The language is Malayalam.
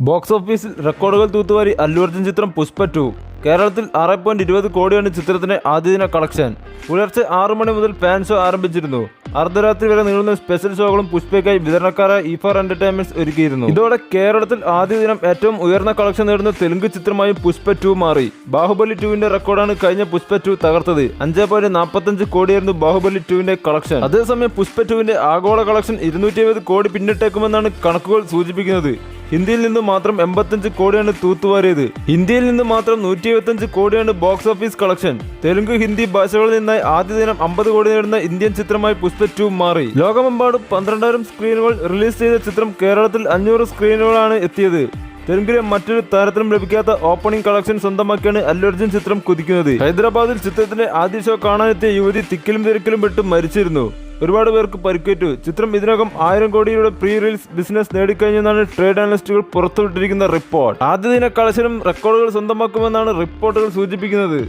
ബോക്സ് ഓഫീസിൽ റെക്കോർഡുകൾ തൂത്തുവാരി അല്ലു അർജുൻ ചിത്രം പുഷ്പ ടു. കേരളത്തിൽ ആറ് പോയിന്റ് ഇരുപത് കോടിയാണ് ചിത്രത്തിന്റെ ആദ്യദിന കളക്ഷൻ. പുലർച്ചെ ആറു മണി മുതൽ ഫാൻ ഷോ ആരംഭിച്ചിരുന്നു. അർദ്ധരാത്രി വരെ നീളുന്ന സ്പെഷ്യൽ ഷോകളും പുഷ്പയ്ക്കായി വിതരണക്കാരായ ഇഫർ എന്റർടൈൻമെന്റ്സ് ഒരുക്കിയിരുന്നു. ഇതോടെ കേരളത്തിൽ ആദ്യ ദിനം ഏറ്റവും ഉയർന്ന കളക്ഷൻ നേടുന്ന തെലുങ്ക് ചിത്രമായി പുഷ്പ ടു മാറി. ബാഹുബലി ടുവിന്റെ റെക്കോർഡാണ് കഴിഞ്ഞ പുഷ്പ ടു തകർത്തത്. അഞ്ച് പോയിന്റ് നാൽപ്പത്തഞ്ച് കോടിയായിരുന്നു ബാഹുബലി ടുവിന്റെ കളക്ഷൻ. അതേസമയം പുഷ്പ ടുവിന്റെ ആഗോള കളക്ഷൻ ഇരുന്നൂറ്റി കോടി പിന്നിട്ടേക്കുമെന്നാണ് കണക്കുകൾ സൂചിപ്പിക്കുന്നത്. ഹിന്ദിയിൽ നിന്ന് മാത്രം എൺപത്തഞ്ച് കോടിയാണ് തൂത്തുവാരിയത്. ഇന്ത്യയിൽ നിന്ന് മാത്രം നൂറ്റി എഴുപത്തഞ്ച് കോടിയാണ് box office collection. Telugu Hindi ഭാഷകളിൽ നിന്നായി ആദ്യ ദിനം അമ്പത് കോടി നേടുന്ന ഇന്ത്യൻ ചിത്രമായി പുഷ്പ ടു മാറി. ലോകമെമ്പാടും പന്ത്രണ്ടായിരം സ്ക്രീനുകൾ റിലീസ് ചെയ്ത ചിത്രം കേരളത്തിൽ അഞ്ഞൂറ് സ്ക്രീനുകളാണ് എത്തിയത്. തെലുങ്കിലെ മറ്റൊരു താരത്തിനും ലഭിക്കാത്ത ഓപ്പണിംഗ് കളക്ഷൻ സ്വന്തമാക്കിയാണ് അല്ലുർജുൻ ചിത്രം കുതിക്കുന്നത്. ഹൈദരാബാദിൽ ചിത്രത്തിന്റെ ആദ്യ ഷോ കാണാനെത്തിയ യുവതി തിക്കിലും തിരക്കിലും പെട്ട് മരിച്ചിരുന്നു. ഒരുപാട് പേർക്ക് പരിക്കേറ്റു. ചിത്രം ഇതിനകം ആയിരം കോടിയുടെ പ്രീ റീൽസ് ബിസിനസ് നേടിക്കഴിഞ്ഞെന്നാണ് ട്രേഡ് അനലിസ്റ്റുകൾ പുറത്തുവിട്ടിരിക്കുന്ന റിപ്പോർട്ട്. ആദ്യ ദിന കളശനം റെക്കോർഡുകൾ സ്വന്തമാക്കുമെന്നാണ് റിപ്പോർട്ടുകൾ സൂചിപ്പിക്കുന്നത്.